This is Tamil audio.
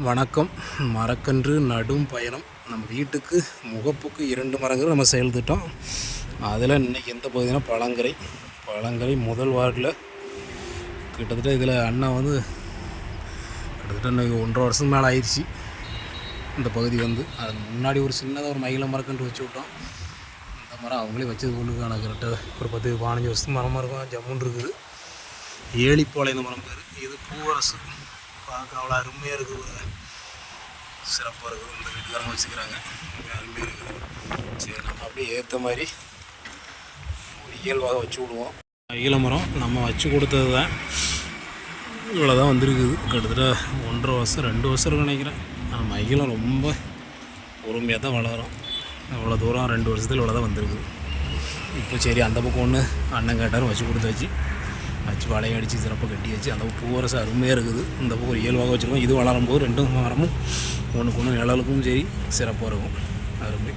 வணக்கம். மரக்கன்று நடும் பயணம். நம்ம வீட்டுக்கு முகப்புக்கு இரண்டு மரங்கள் நம்ம செயல்திட்டோம். அதில் இன்னைக்கு எந்த பகுதினா பழங்கரை. பழங்கரை முதல் வார்டில் கிட்டத்தட்ட இதில் அண்ணா வந்து கிட்டத்தட்ட இன்றைக்கி ஒன்றரை வருஷம் மேலே ஆயிடுச்சு இந்த பகுதி வந்து. அது முன்னாடி ஒரு சின்னதாக ஒரு மயில மரக்கன்று வச்சு விட்டோம். இந்த மரம் அவங்களே வச்சது கொண்டுக்கான கரெக்டாக ஒரு பத்து பதினஞ்சு வருஷத்துக்கு மரமாக இருக்கும். ஜம்முன் இருக்குது. ஏழிப்பாளையம் இந்த மரம் பேர். இது பூவரசு. பார்க்க அவ்வளோ அருமையாக இருக்குது சிறப்பாக இருக்குது இந்த வீட்டுக்காரங்க வச்சுக்கிறாங்க. அருமையாக இருக்குது சரி நம்ம அப்படியே ஏற்ற மாதிரி ஒரு இயல்பாக வச்சு விடுவோம். ஈழமரம் நம்ம வச்சு கொடுத்தது தான். இவ்வளோ தான் வந்திருக்குது. கிட்டத்தட்ட ஒன்றரை வருஷம் ரெண்டு வருஷம் இருக்குன்னு நினைக்கிறேன். ஆனால் மயிலம் ரொம்ப பொறுமையாக தான் வளரும் இவ்வளோ தூரம் ரெண்டு வருஷத்தில் இவ்வளோ தான் வந்திருக்குது. இப்போ சரி அந்த பக்கம் ஒன்று அண்ணன் கேட்டார் வச்சு கொடுத்தாச்சு. வச்சு வளையம் அடித்து சிறப்பாக கட்டி வச்சு அந்த பூவரசு அருமையாக இருக்குது. இந்த பக்கம் ஒரு இயல்பாக வச்சுருக்கோம். இது வளரும் போது ரெண்டும் மரமும் ஒன்றுக்கு ஒன்று நிழலுக்கும் சரி சிறப்பாக இருக்கும். அருமை.